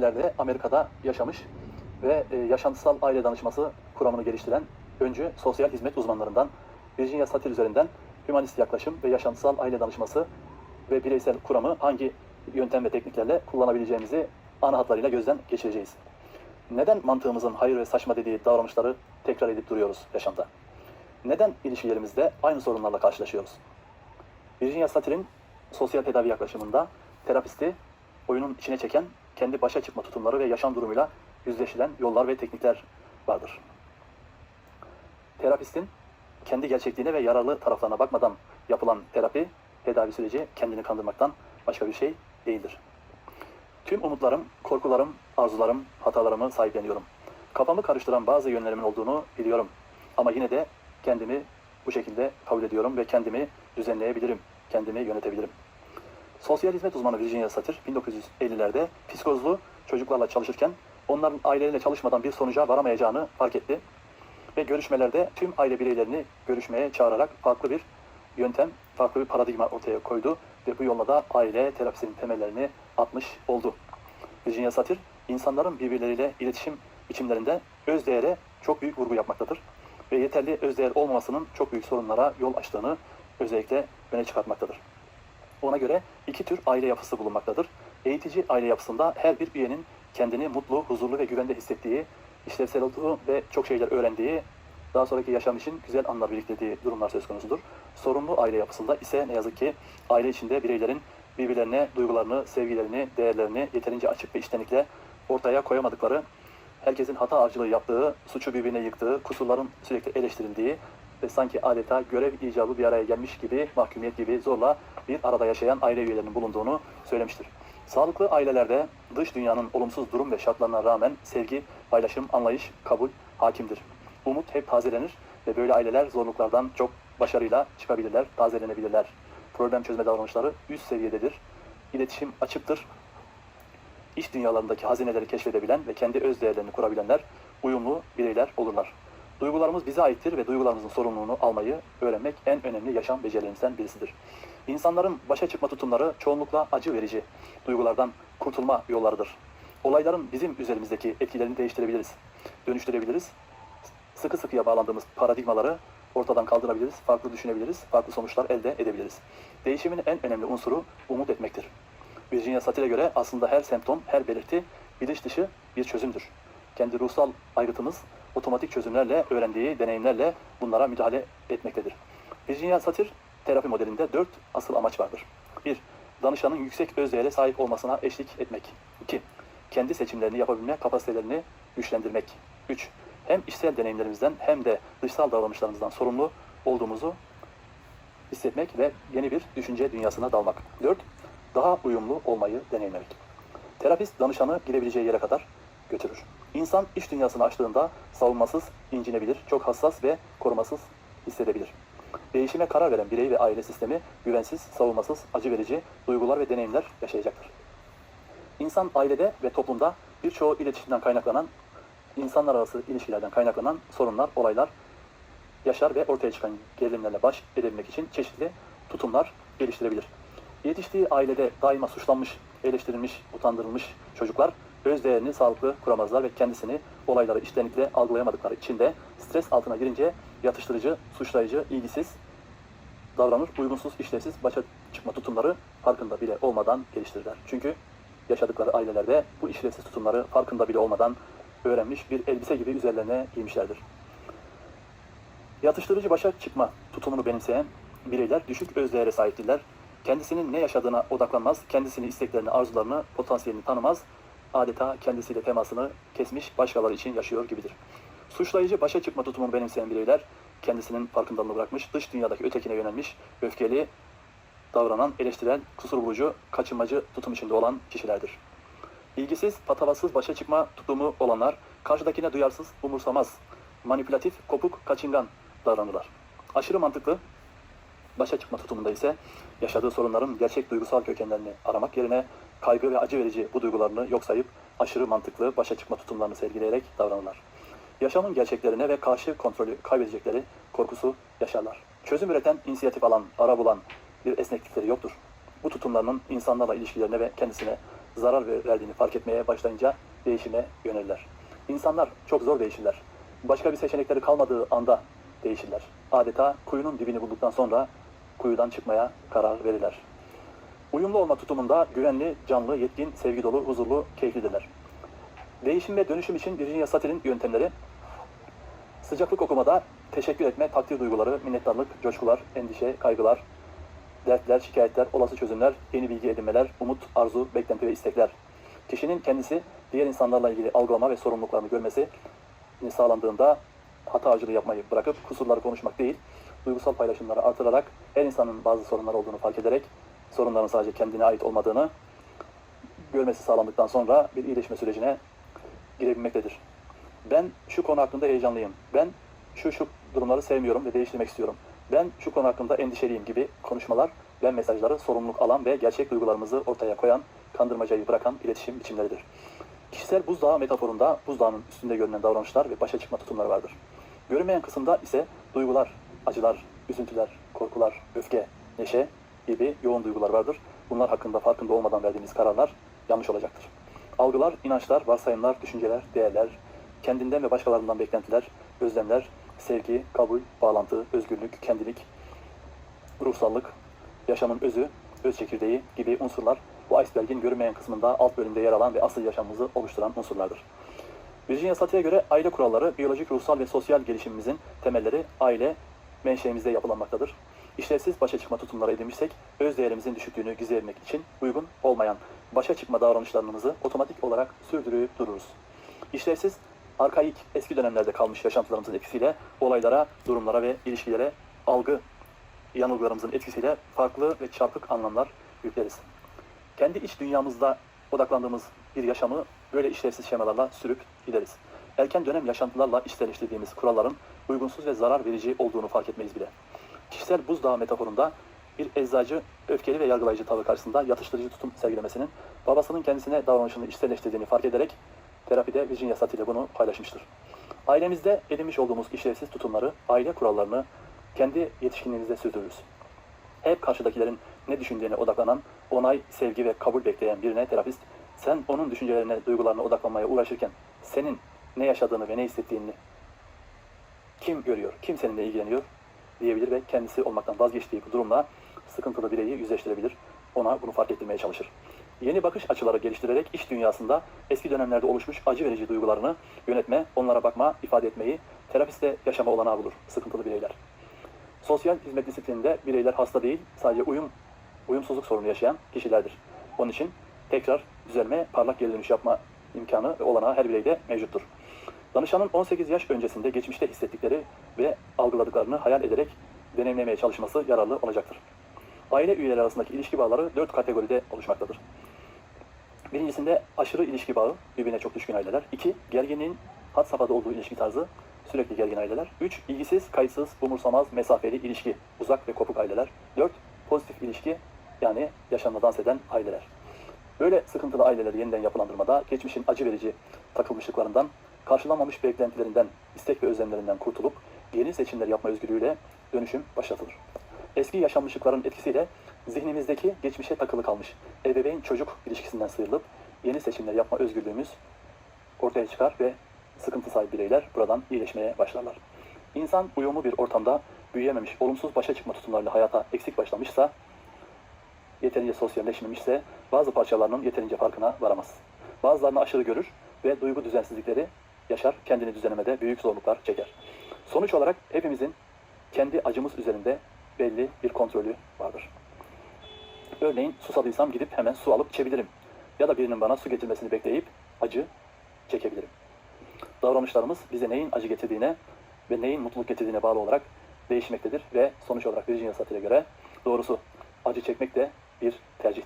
1950'lerde Amerika'da yaşamış ve e, yaşantısal aile danışması kuramını geliştiren öncü sosyal hizmet uzmanlarından Virginia Satir üzerinden hümanist yaklaşım ve yaşantısal aile danışması ve bireysel kuramı hangi yöntem ve tekniklerle kullanabileceğimizi ana hatlarıyla gözden geçireceğiz. Neden mantığımızın hayır ve saçma dediği davranışları tekrar edip duruyoruz yaşamda? Neden ilişkilerimizde aynı sorunlarla karşılaşıyoruz? Virginia Satir'in sosyal tedavi yaklaşımında terapisti oyunun içine çeken kendi başa çıkma tutumları ve yaşam durumuyla yüzleşilen yollar ve teknikler vardır. Terapistin kendi gerçekliğine ve yararlı taraflarına bakmadan yapılan terapi, tedavi süreci kendini kandırmaktan başka bir şey değildir. Tüm umutlarım, korkularım, arzularım, hatalarımı sahipleniyorum. Kafamı karıştıran bazı yönlerimin olduğunu biliyorum. Ama yine de kendimi bu şekilde kabul ediyorum ve kendimi düzenleyebilirim, kendimi yönetebilirim. Sosyal hizmet uzmanı Virginia Satir 1950'lerde psikozlu çocuklarla çalışırken onların aileleriyle çalışmadan bir sonuca varamayacağını fark etti. Ve görüşmelerde tüm aile bireylerini görüşmeye çağırarak farklı bir yöntem, farklı bir paradigma ortaya koydu ve bu yolla da aile terapisinin temellerini atmış oldu. Virginia Satir, insanların birbirleriyle iletişim biçimlerinde özdeğere çok büyük vurgu yapmaktadır ve yeterli özdeğer olmamasının çok büyük sorunlara yol açtığını özellikle öne çıkartmaktadır. Ona göre iki tür aile yapısı bulunmaktadır. Eğitici aile yapısında her bir üyenin kendini mutlu, huzurlu ve güvende hissettiği, işlevsel olduğu ve çok şeyler öğrendiği, daha sonraki yaşam için güzel anlar biriktirdiği durumlar söz konusudur. Sorumlu aile yapısında ise ne yazık ki aile içinde bireylerin birbirlerine duygularını, sevgilerini, değerlerini yeterince açık ve içtenlikle ortaya koyamadıkları, herkesin hata avcılığı yaptığı, suçu birbirine yıktığı, kusurların sürekli eleştirildiği ve sanki adeta görev icabı bir araya gelmiş gibi, mahkumiyet gibi zorla bir arada yaşayan aile üyelerinin bulunduğunu söylemiştir. Sağlıklı ailelerde dış dünyanın olumsuz durum ve şartlarına rağmen sevgi, paylaşım, anlayış, kabul hakimdir. Umut hep tazelenir ve böyle aileler zorluklardan çok başarıyla çıkabilirler, tazelenebilirler. Problem çözme davranışları üst seviyededir. İletişim açıktır. İş dünyalarındaki hazineleri keşfedebilen ve kendi öz değerlerini kurabilenler uyumlu bireyler olurlar. Duygularımız bize aittir ve duygularımızın sorumluluğunu almayı öğrenmek en önemli yaşam becerilerimizden birisidir. İnsanların başa çıkma tutumları çoğunlukla acı verici duygulardan kurtulma yollarıdır. Olayların bizim üzerimizdeki etkilerini değiştirebiliriz, dönüştürebiliriz. Sıkı sıkıya bağlandığımız paradigmaları ortadan kaldırabiliriz, farklı düşünebiliriz, farklı sonuçlar elde edebiliriz. Değişimin en önemli unsuru umut etmektir. Virginia Satir'e göre aslında her semptom, her belirti bilinç dışı bir çözümdür. Kendi ruhsal aygıtımız otomatik çözümlerle, öğrendiği deneyimlerle bunlara müdahale etmektedir. Virginia Satir terapi modelinde dört asıl amaç vardır. 1. Danışanın yüksek özdeğere sahip olmasına eşlik etmek. 2. Kendi seçimlerini yapabilme kapasitelerini güçlendirmek. 3. Hem içsel deneyimlerimizden hem de dışsal davranışlarımızdan sorumlu olduğumuzu hissetmek ve yeni bir düşünce dünyasına dalmak. 4. Daha uyumlu olmayı deneyimlemek. Terapist danışanı girebileceği yere kadar götürür. İnsan iş dünyasını açtığında savunmasız, incinebilir, çok hassas ve korumasız hissedebilir. Değişime karar veren birey ve aile sistemi güvensiz, savunmasız, acı verici duygular ve deneyimler yaşayacaktır. İnsan ailede ve toplumda birçoğu iletişimden kaynaklanan, insanlar arası ilişkilerden kaynaklanan sorunlar, olaylar yaşar ve ortaya çıkan gerilimlerle baş edebilmek için çeşitli tutumlar geliştirebilir. Yetiştiği ailede daima suçlanmış, eleştirilmiş, utandırılmış çocuklar öz değerini sağlıklı kuramazlar ve kendisini olayları içtenlikle algılayamadıkları için de stres altına girince yatıştırıcı, suçlayıcı, ilgisiz davranır, uygunsuz, işlevsiz başa çıkma tutumları farkında bile olmadan geliştirirler. Çünkü yaşadıkları ailelerde bu işlevsiz tutumları farkında bile olmadan öğrenmiş bir elbise gibi üzerlerine giymişlerdir. Yatıştırıcı başa çıkma tutumunu benimseyen bireyler düşük özdeğere sahiptirler. Kendisinin ne yaşadığına odaklanmaz, kendisini, isteklerini, arzularını, potansiyelini tanımaz, adeta kendisiyle temasını kesmiş başkaları için yaşıyor gibidir. Suçlayıcı başa çıkma tutumunu benimseyen bireyler kendisinin farkındalığını bırakmış, dış dünyadaki ötekine yönelmiş, öfkeli, davranan, eleştiren, kusur bulucu, kaçınmacı tutum içinde olan kişilerdir. İlgisiz, patavatsız başa çıkma tutumu olanlar karşıdakine duyarsız, umursamaz, manipülatif, kopuk, kaçıngan davranırlar. Aşırı mantıklı, başa çıkma tutumunda ise yaşadığı sorunların gerçek duygusal kökenlerini aramak yerine kaygı ve acı verici bu duygularını yok sayıp aşırı mantıklı başa çıkma tutumlarını sergileyerek davranırlar. Yaşamın gerçeklerine ve karşı kontrolü kaybedecekleri korkusu yaşarlar. Çözüm üreten, inisiyatif alan, ara bulan bir esneklikleri yoktur. Bu tutumlarının insanlarla ilişkilerine ve kendisine zarar ver- verdiğini fark etmeye başlayınca değişime yönelirler. İnsanlar çok zor değişirler. Başka bir seçenekleri kalmadığı anda değişirler. Adeta kuyunun dibini bulduktan sonra kuyudan çıkmaya karar verirler. Uyumlu olma tutumunda güvenli, canlı, yetkin, sevgi dolu, huzurlu, keyiflidirler. Değişim ve dönüşüm için Virginia Sattel'in yöntemleri sıcaklık okumada teşekkür etme, takdir duyguları, minnettarlık, coşkular, endişe, kaygılar, dertler, şikayetler, olası çözümler, yeni bilgi edinmeler, umut, arzu, beklenti ve istekler. Kişinin kendisi diğer insanlarla ilgili algılama ve sorumluluklarını görmesi sağlandığında hata avcılığı yapmayı bırakıp kusurları konuşmak değil, duygusal paylaşımları artırarak her insanın bazı sorunlar olduğunu fark ederek sorunların sadece kendine ait olmadığını görmesi sağlandıktan sonra bir iyileşme sürecine girebilmektedir. Ben şu konu hakkında heyecanlıyım. Ben şu şu durumları sevmiyorum ve değiştirmek istiyorum. Ben şu konu hakkında endişeliyim gibi konuşmalar ve mesajları sorumluluk alan ve gerçek duygularımızı ortaya koyan, kandırmacayı bırakan iletişim biçimleridir. Kişisel buzdağı metaforunda buzdağının üstünde görünen davranışlar ve başa çıkma tutumları vardır. Görünmeyen kısımda ise duygular, acılar, üzüntüler, korkular, öfke, neşe gibi yoğun duygular vardır. Bunlar hakkında farkında olmadan verdiğimiz kararlar yanlış olacaktır. Algılar, inançlar, varsayımlar, düşünceler, değerler, kendinden ve başkalarından beklentiler, özlemler, sevgi, kabul, bağlantı, özgürlük, kendilik, ruhsallık, yaşamın özü, öz çekirdeği gibi unsurlar bu iceberg'in görünmeyen kısmında alt bölümde yer alan ve asıl yaşamımızı oluşturan unsurlardır. Virginia Satir'e göre aile kuralları biyolojik, ruhsal ve sosyal gelişimimizin temelleri aile menşeimizde yapılanmaktadır. İşlevsiz başa çıkma tutumları edinmişsek, öz değerimizin düşüklüğünü gizlemek için uygun olmayan başa çıkma davranışlarımızı otomatik olarak sürdürüp dururuz. İşlevsiz, arkaik, eski dönemlerde kalmış yaşantılarımızın etkisiyle olaylara, durumlara ve ilişkilere algı yanılgılarımızın etkisiyle farklı ve çarpık anlamlar yükleriz. Kendi iç dünyamızda odaklandığımız bir yaşamı böyle işlevsiz şemalarla sürüp gideriz. Erken dönem yaşantılarla içselleştirdiğimiz kuralların uygunsuz ve zarar verici olduğunu fark etmeyiz bile. Kişisel buzdağı metaforunda bir eczacı öfkeli ve yargılayıcı tavır karşısında yatıştırıcı tutum sergilemesinin babasının kendisine davranışını içselleştirdiğini fark ederek terapide Virginia Satir ile bunu paylaşmıştır. Ailemizde edinmiş olduğumuz işlevsiz tutumları, aile kurallarını kendi yetişkinliğimizde sürdürürüz. Hep karşıdakilerin ne düşündüğüne odaklanan, onay, sevgi ve kabul bekleyen birine terapist, sen onun düşüncelerine, duygularına odaklanmaya uğraşırken senin ne yaşadığını ve ne hissettiğini kim görüyor, kim seninle ilgileniyor diyebilir ve kendisi olmaktan vazgeçtiği bu durumla sıkıntılı bireyi yüzleştirebilir. Ona bunu fark ettirmeye çalışır. Yeni bakış açıları geliştirerek iş dünyasında eski dönemlerde oluşmuş acı verici duygularını yönetme, onlara bakma, ifade etmeyi terapiste yaşama olanağı bulur sıkıntılı bireyler. Sosyal hizmet disiplininde bireyler hasta değil, sadece uyum, uyumsuzluk sorunu yaşayan kişilerdir. Onun için tekrar düzelme, parlak geri dönüş yapma imkanı ve olanağı her bireyde mevcuttur. Danışanın 18 yaş öncesinde geçmişte hissettikleri ve algıladıklarını hayal ederek deneyimlemeye çalışması yararlı olacaktır. Aile üyeleri arasındaki ilişki bağları dört kategoride oluşmaktadır. Birincisinde aşırı ilişki bağı, birbirine çok düşkün aileler. İki, gerginliğin had safhada olduğu ilişki tarzı, sürekli gergin aileler. Üç, ilgisiz, kayıtsız, umursamaz, mesafeli ilişki, uzak ve kopuk aileler. Dört, pozitif ilişki, yani yaşamla dans eden aileler. Böyle sıkıntılı aileleri yeniden yapılandırmada geçmişin acı verici takılmışlıklarından, karşılanmamış beklentilerinden, istek ve özlemlerinden kurtulup yeni seçimler yapma özgürlüğüyle dönüşüm başlatılır. Eski yaşanmışlıkların etkisiyle zihnimizdeki geçmişe takılı kalmış ebeveyn çocuk ilişkisinden sıyrılıp yeni seçimler yapma özgürlüğümüz ortaya çıkar ve sıkıntı sahibi bireyler buradan iyileşmeye başlarlar. İnsan uyumlu bir ortamda büyüyememiş, olumsuz başa çıkma tutumlarıyla hayata eksik başlamışsa, yeterince sosyalleşmemişse bazı parçalarının yeterince farkına varamaz. Bazılarını aşırı görür ve duygu düzensizlikleri yaşar, kendini düzenlemede büyük zorluklar çeker. Sonuç olarak hepimizin kendi acımız üzerinde belli bir kontrolü vardır. Örneğin susadıysam gidip hemen su alıp içebilirim. Ya da birinin bana su getirmesini bekleyip acı çekebilirim. Davranışlarımız bize neyin acı getirdiğine ve neyin mutluluk getirdiğine bağlı olarak değişmektedir ve sonuç olarak Virginia Satir'e göre doğrusu acı çekmek de bir tercih